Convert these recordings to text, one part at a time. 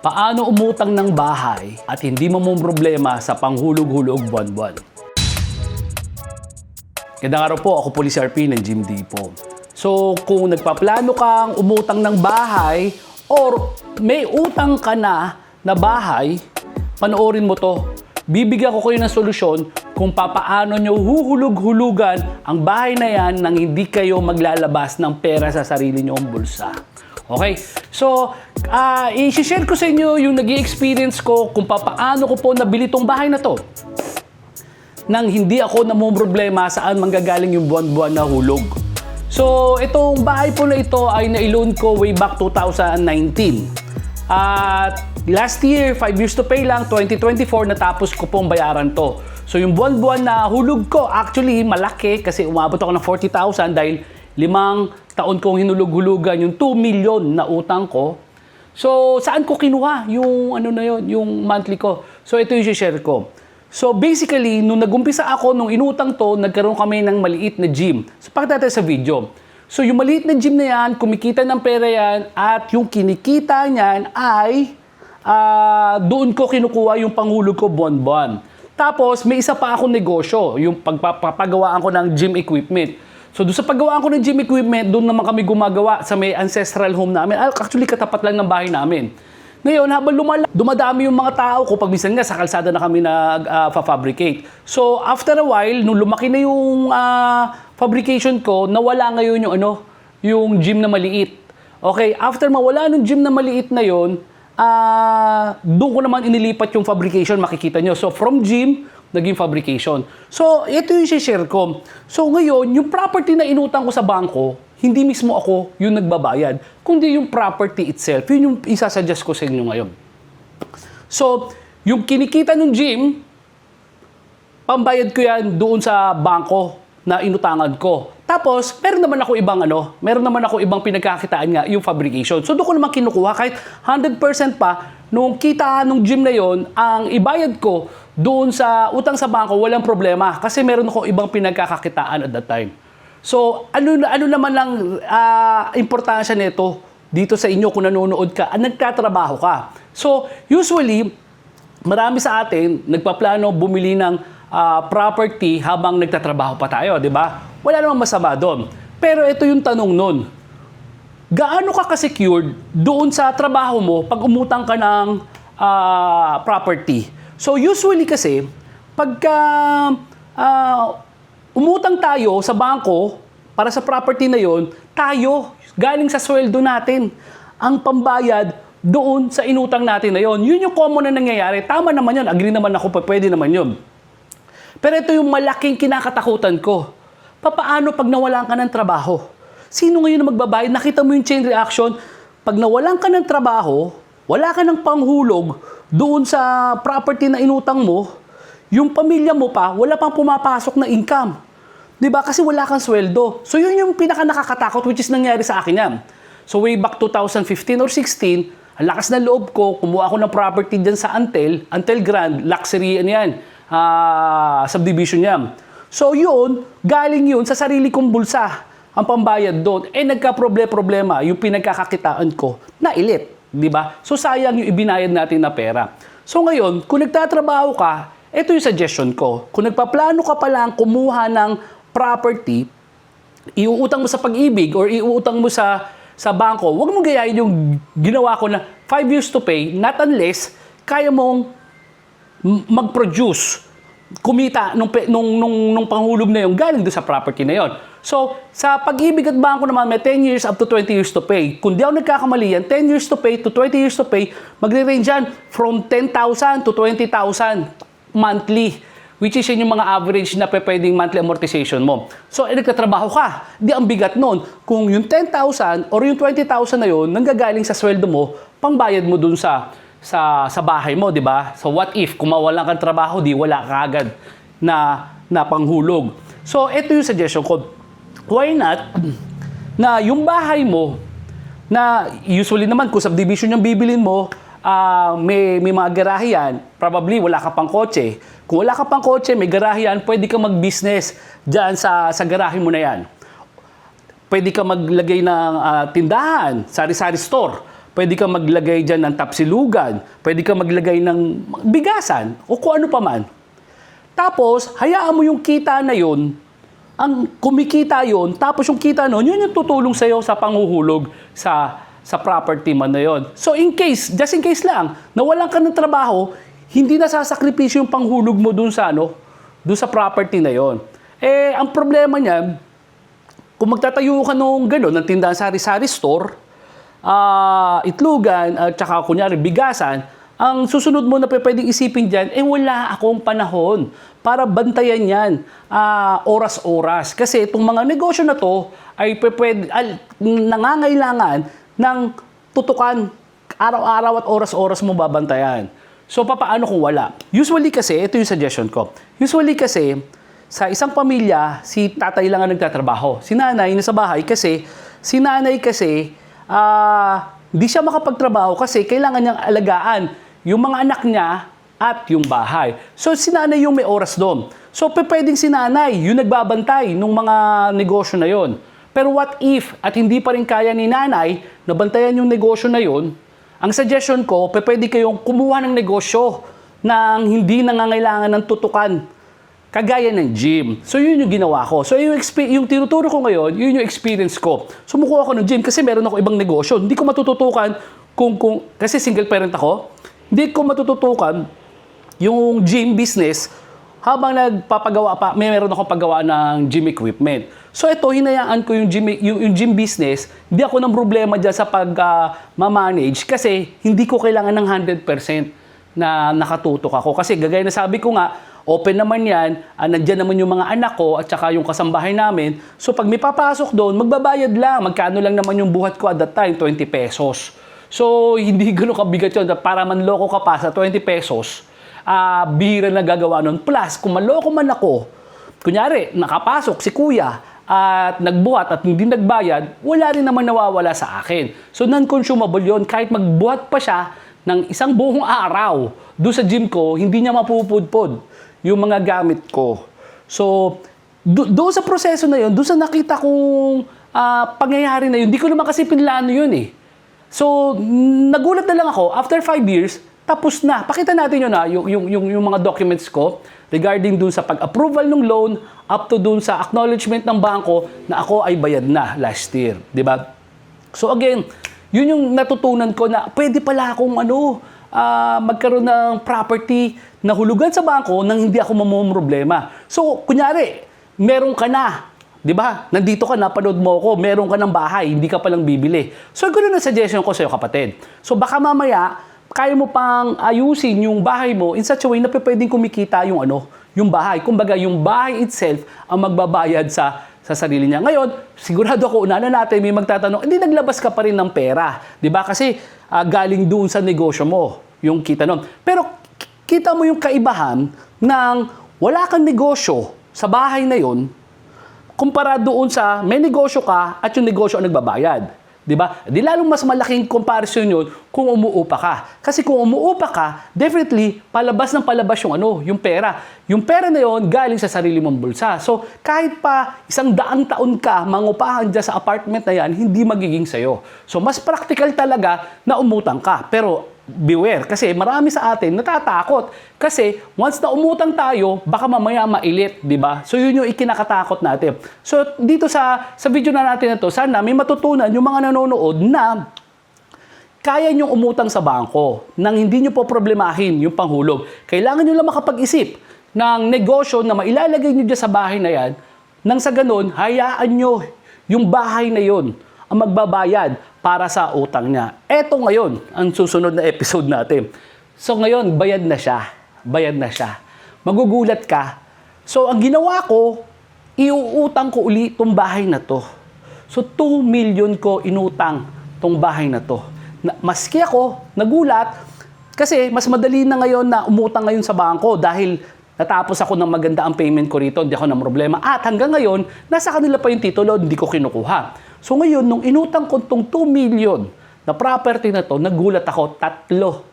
Paano umutang ng bahay at hindi mo mong problema sa panghulog-hulog buwan-buwan? Gandang araw po, ako po RP ng Jim Dipo. So, kung nagpaplano kang umutang ng bahay or may utang ka na na bahay, panoorin mo to. Bibigyan ko kayo ng solusyon kung papaano nyo huhulog-hulugan ang bahay na yan nang hindi kayo maglalabas ng pera sa sarili nyong bulsa. Okay? So, uh, i-share ko sa inyo yung nag experience ko kung papaano ko po nabili tong bahay na to nang hindi ako namumroblema saan manggagaling yung buwan-buwan na hulog. So, itong bahay po na ito ay na-loan ko way back 2019. At last year, 5 years to pay lang, 2024, natapos ko pong bayaran to. So, yung buwan-buwan na hulog ko, actually, malaki kasi umabot ako ng 40,000 dahil limang taon kong hinulog-hulugan yung 2 million na utang ko. So, saan ko kinuha yung ano na yun, yung monthly ko? So, ito yung share ko. So basically, nung nagumpisa ako, nung inutang to, nagkaroon kami ng maliit na gym. So pakita natin sa video. So yung maliit na gym na yan, kumikita ng pera yan, at yung kinikita niyan ay ah, doon ko kinukuha yung panghulog ko buwan-buwan. Tapos may isa pa akong negosyo, yung pagpapagawaan ko ng gym equipment. So doon sa paggawaan ko ng gym equipment, doon naman kami gumagawa sa may ancestral home namin. Actually, katapat lang ng bahay namin. Ngayon, habang lumala, dumadami yung mga tao ko, pag minsan nga sa kalsada na kami nag-fabricate. so, after a while, nung lumaki na yung ah, fabrication ko, nawala ngayon yung ano, yung gym na maliit. Okay, after mawala ng gym na maliit na yon, ah doon ko naman inilipat yung fabrication, makikita nyo. So, from gym, naging fabrication. So, ito yung share ko. So, ngayon, yung property na inutang ko sa bangko, hindi mismo ako yung nagbabayad, kundi yung property itself. Yun yung isasuggest ko sa inyo ngayon. So, yung kinikita ng gym, pambayad ko yan doon sa bangko na inutangan ko. Tapos, meron naman ako ibang ano, meron naman ako ibang pinagkakitaan nga, yung fabrication. So, doon ko naman kinukuha kahit 100% pa, nung kita nung gym na yon ang ibayad ko doon sa utang sa bangko, walang problema. Kasi meron ako ibang pinagkakakitaan at that time. So, ano, ano naman lang ah, importansya nito dito sa inyo kung nanonood ka, at nagtatrabaho ka. So, usually, marami sa atin nagpaplano bumili ng ah, property habang nagtatrabaho pa tayo, di ba? Wala namang masama doon. Pero ito yung tanong nun. Gaano ka ka-secured doon sa trabaho mo pag umutang ka ng ah, property? So usually kasi, pagka ah, umutang tayo sa bangko para sa property na yon, tayo, galing sa sweldo natin, ang pambayad doon sa inutang natin na yon. Yun yung common na nangyayari. Tama naman yun. Agree naman ako, pwede naman yun. Pero ito yung malaking kinakatakutan ko. Papaano pag nawalan ka ng trabaho? Sino ngayon na magbabayad? Nakita mo yung chain reaction? Pag nawalan ka ng trabaho, wala ka ng panghulog doon sa property na inutang mo, yung pamilya mo pa, wala pang pumapasok na income. ba? Kasi wala kang sweldo. So yun yung pinaka nakakatakot which is nangyari sa akin yan. So way back 2015 or 16, ang lakas ng loob ko, kumuha ako ng property dyan sa Antel, Antel Grand, luxury ano yan, ah, subdivision yan. So yun, galing yun sa sarili kong bulsa ang pambayad doon. Eh nagka-problema yung pinagkakakitaan ko na ilit, di ba? So sayang yung ibinayad natin na pera. So ngayon, kung nagtatrabaho ka, ito yung suggestion ko. Kung nagpaplano ka pa lang kumuha ng property, iuutang mo sa pag-ibig or iuutang mo sa sa bangko, huwag mo gayahin yung ginawa ko na 5 years to pay, not unless kaya mong mag-produce, kumita nung, nung, nung, nung panghulog na yung galing doon sa property na yon. So, sa pag-ibig at bangko naman, may 10 years up to 20 years to pay. Kung di ako nagkakamali yan, 10 years to pay to 20 years to pay, magre-range yan from 10,000 to 20,000 monthly. Which is yun yung mga average na pwedeng monthly amortization mo. So, eh, nagtatrabaho ka. Di ang bigat nun. Kung yung 10,000 or yung 20,000 na yun, nanggagaling sa sweldo mo, pangbayad mo dun sa sa sa bahay mo, di ba? So what if kung mawalan kang trabaho, di wala ka agad na na panghulog. So ito yung suggestion ko. Why not na yung bahay mo na usually naman kung subdivision yung bibilin mo, ah, may, may mga garahe probably wala ka pang kotse. Kung wala ka pang kotse, may garahe pwede ka mag-business dyan sa, sa garahe mo na yan. Pwede ka maglagay ng ah, tindahan, sari-sari store. Pwede ka maglagay dyan ng tapsilugan. Pwede ka maglagay ng bigasan o kung ano pa man. Tapos, hayaan mo yung kita na yun, ang kumikita yon tapos yung kita nun, yun yung tutulong sa'yo sa panghuhulog sa sa property man na yon. So in case, just in case lang, nawalan ka ng trabaho, hindi na sasakripisyo yung panghulog mo dun sa ano, dun sa property na yon. Eh, ang problema niyan, kung magtatayo ka nung gano'n, ng tindahan sari-sari store, ah, itlugan, at saka kunyari bigasan, ang susunod mo na pwedeng isipin dyan, eh wala akong panahon para bantayan yan ah, oras-oras. Kasi itong mga negosyo na to ay pwede, al, nangangailangan ng tutukan araw-araw at oras-oras mo babantayan. So, papaano kung wala? Usually kasi, ito yung suggestion ko. Usually kasi, sa isang pamilya, si tatay lang ang nagtatrabaho. Si nanay nasa bahay kasi, si nanay kasi, ah, hindi siya makapagtrabaho kasi kailangan niyang alagaan yung mga anak niya at yung bahay. So, si nanay yung may oras doon. So, pwedeng si nanay, yung nagbabantay ng mga negosyo na yon. Pero what if, at hindi pa rin kaya ni nanay na bantayan yung negosyo na yon, ang suggestion ko, pwede kayong kumuha ng negosyo nang hindi nangangailangan ng tutukan. Kagaya ng gym. So, yun yung ginawa ko. So, yung, yung tinuturo ko ngayon, yun yung experience ko. Sumukuha ako ng gym kasi meron ako ibang negosyo. Hindi ko matututukan kung, kung, kasi single parent ako, hindi ko matututukan yung gym business habang nagpapagawa pa, may meron akong paggawa ng gym equipment. So ito, hinayaan ko yung gym, yung, yung gym business, hindi ako ng problema dyan sa pag-manage kasi hindi ko kailangan ng 100% na nakatutok ako. Kasi gagaya na sabi ko nga, open naman yan, ah, nandyan naman yung mga anak ko at saka yung kasambahay namin. So pag may papasok doon, magbabayad lang. Magkano lang naman yung buhat ko at that time, 20 pesos. So hindi gano'n kabigat yun. Para manloko ka pa sa 20 pesos, ah bihira na gagawa nun. Plus, kung maloko man ako, kunyari, nakapasok si kuya at nagbuhat at hindi nagbayad, wala rin naman nawawala sa akin. So, non-consumable yon Kahit magbuhat pa siya ng isang buong araw doon sa gym ko, hindi niya mapupudpod yung mga gamit ko. So, do- doon sa proseso na yun, doon sa nakita kong ah, pangyayari na yun, hindi ko naman kasi pinlano yun eh. So, nagulat na lang ako, after five years, tapos na. Pakita natin yun na, yung, yung, yung, yung mga documents ko regarding dun sa pag-approval ng loan up to dun sa acknowledgement ng bangko na ako ay bayad na last year. di ba? So again, yun yung natutunan ko na pwede pala akong ano, ah, magkaroon ng property na hulugan sa bangko nang hindi ako mamumroblema. So, kunyari, meron ka na, di ba? Nandito ka, napanood mo ako, meron ka ng bahay, hindi ka palang bibili. So, ganoon ang suggestion ko sa'yo, kapatid. So, baka mamaya, kaya mo pang ayusin yung bahay mo in such a way na pwedeng kumikita yung ano, yung bahay. Kumbaga, yung bahay itself ang magbabayad sa sa sarili niya. Ngayon, sigurado ako, una na natin, may magtatanong, hindi naglabas ka pa rin ng pera. Di ba? Kasi ah, galing doon sa negosyo mo, yung kita nun. Pero kita mo yung kaibahan ng wala kang negosyo sa bahay na yon kumpara doon sa may negosyo ka at yung negosyo ang nagbabayad. 'Di ba? Di lalong mas malaking comparison yun kung umuupa ka. Kasi kung umuupa ka, definitely palabas ng palabas yung ano, yung pera. Yung pera na yon galing sa sarili mong bulsa. So, kahit pa isang daang taon ka mangupahan dyan sa apartment na yan, hindi magiging sayo. So, mas practical talaga na umutang ka. Pero beware kasi marami sa atin natatakot kasi once na umutang tayo baka mamaya mailit, 'di ba? So yun yung ikinakatakot natin. So dito sa sa video na natin na to, sana may matutunan yung mga nanonood na kaya niyong umutang sa bangko nang hindi niyo po problemahin yung panghulog. Kailangan niyo lang makapag-isip ng negosyo na mailalagay niyo dyan sa bahay na yan nang sa ganun, hayaan niyo yung bahay na yon ang magbabayad para sa utang niya. Eto ngayon, ang susunod na episode natin. So ngayon, bayad na siya. Bayad na siya. Magugulat ka. So ang ginawa ko, iuutang ko uli tong bahay na to. So 2 million ko inutang tong bahay na to. Na, maski ako, nagulat, kasi mas madali na ngayon na umutang ngayon sa bangko dahil natapos ako ng maganda ang payment ko rito, hindi ako ng problema. At hanggang ngayon, nasa kanila pa yung titulo, hindi ko kinukuha. So ngayon, nung inutang ko tong 2 million na property na to, nagulat ako, tatlo,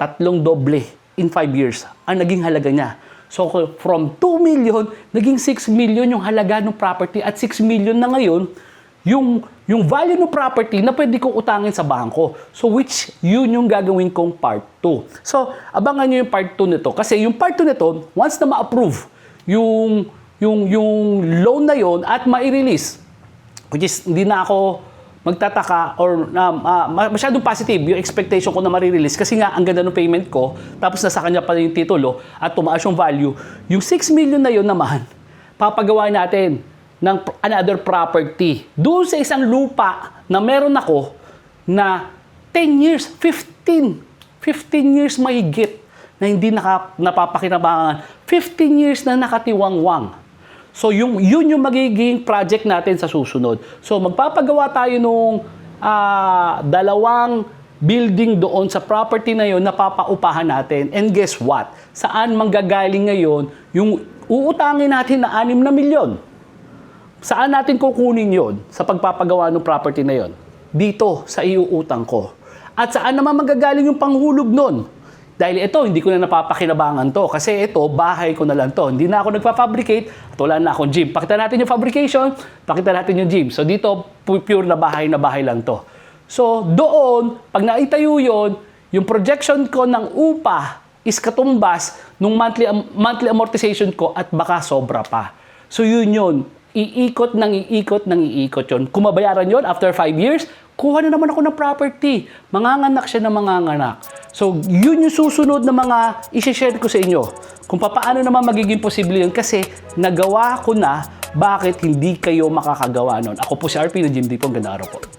tatlong doble in 5 years ang naging halaga niya. So from 2 million, naging 6 million yung halaga ng property at 6 million na ngayon yung yung value ng property na pwede kong utangin sa bangko. So which yun yung gagawin kong part 2. So abangan nyo yung part 2 nito kasi yung part 2 nito once na ma-approve yung yung yung loan na yon at mai-release which is hindi na ako magtataka or na ah, ma- masyadong positive yung expectation ko na marirelease kasi nga ang ganda ng payment ko tapos nasa kanya pa yung titulo at tumaas yung value. Yung 6 million na yon naman papagawa natin ng another property doon sa isang lupa na meron ako na 10 years 15 15 years mahigit na hindi naka, napapakinabangan. 15 years na nakatiwangwang So yung yun yung magiging project natin sa susunod. So magpapagawa tayo nung ah, dalawang building doon sa property na yon na papaupahan natin. And guess what? Saan manggagaling ngayon yung uutangin natin na 6 na milyon? Saan natin kukunin yon sa pagpapagawa ng property na yon? Dito, sa iuutang ko. At saan naman magagaling yung panghulog nun? Dahil ito, hindi ko na napapakinabangan to. Kasi ito, bahay ko na lang to. Hindi na ako nagpa-fabricate at wala na akong gym. Pakita natin yung fabrication, pakita natin yung gym. So dito, pu- pure na bahay na bahay lang to. So doon, pag naitayo yon, yung projection ko ng upa is katumbas nung monthly, monthly amortization ko at baka sobra pa. So yun yun. Iikot ng iikot ng iikot yun. Kung mabayaran yun after 5 years, kuha na naman ako ng property. Manganganak siya ng manganganak. So, yun yung susunod na mga isi-share ko sa inyo. Kung paano naman magiging posible yun kasi nagawa ko na bakit hindi kayo makakagawa nun. Ako po si RP na Jim Dipong. Ganda araw po.